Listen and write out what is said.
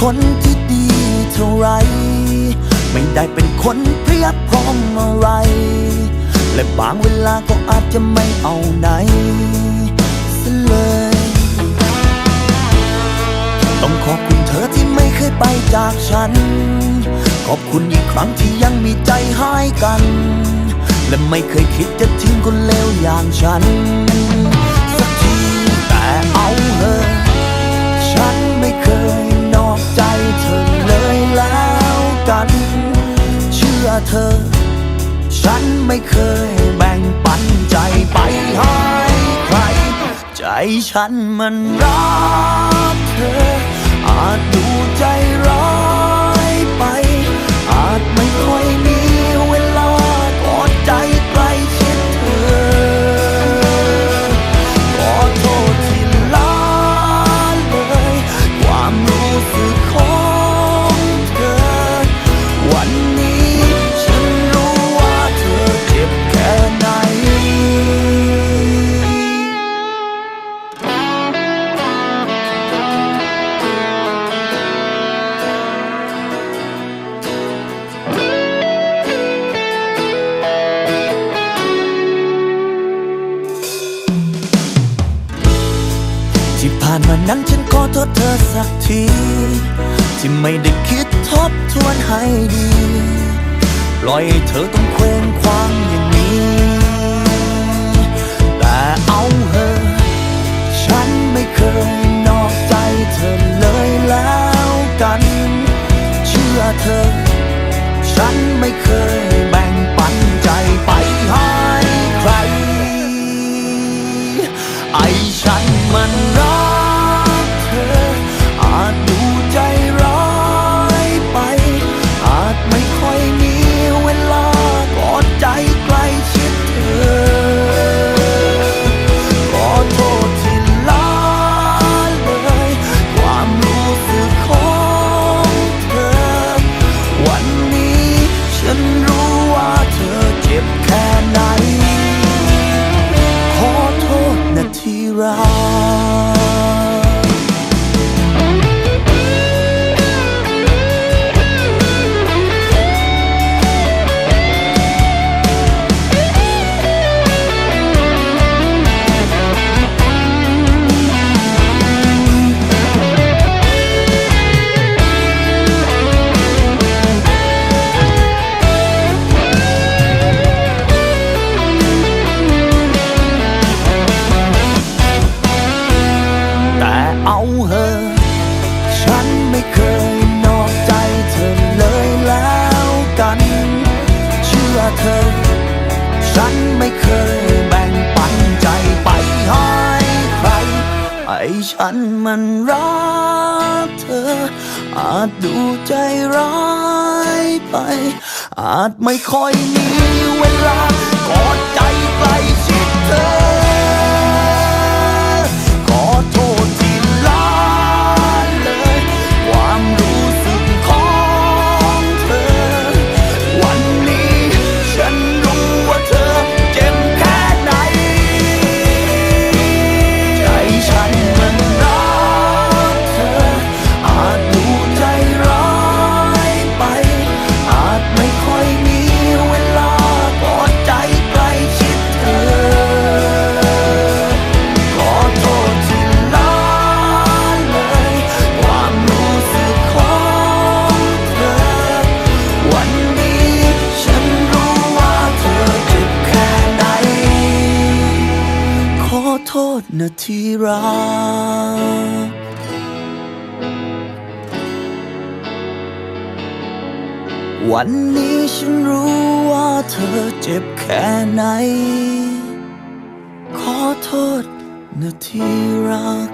คนที่ดีเท่าไร ไม่ได้เป็นคนเพรียบพร้อมอะไร และบางเวลาก็อาจจะไม่เอาไหนซะเลย ต้องขอบคุณเธอที่ไม่เคยไปจากฉัน ขอบคุณอีกครั้งที่ยังมีใจให้กัน และไม่เคยคิดจะทิ้งคนเลวอย่างฉัน ธอ ฉันไม่เคยแบ่งปันใจไปให้ใคร ใจฉันมันรักเธอ อาจดูใจร้ายไป อาจไม่ค่อยมี นั้นฉันขอโทษเธอสักที ที่ไม่ได้คิดทบทวนให้ดี ปล่อยเธอต้องเคว้งคว้างอย่างนี้ แต่เอาเหอะฉันไม่เคยนอกใจเธอเลยแล้วกัน เชื่อเธอ ฉันไม่เคย น เธอ ฉันไม่เคยแบ่งปันใจไปให้ใคร ไอ้ฉันมันรักเธอ อาจดูใจร้ายไป อาจไม่ค่อยมีเวลากอดใจ ษนะที่รักวันนี้ฉันรู้ว่าเธอเจ็บแค่ไหน ขอโทษนะที่รัก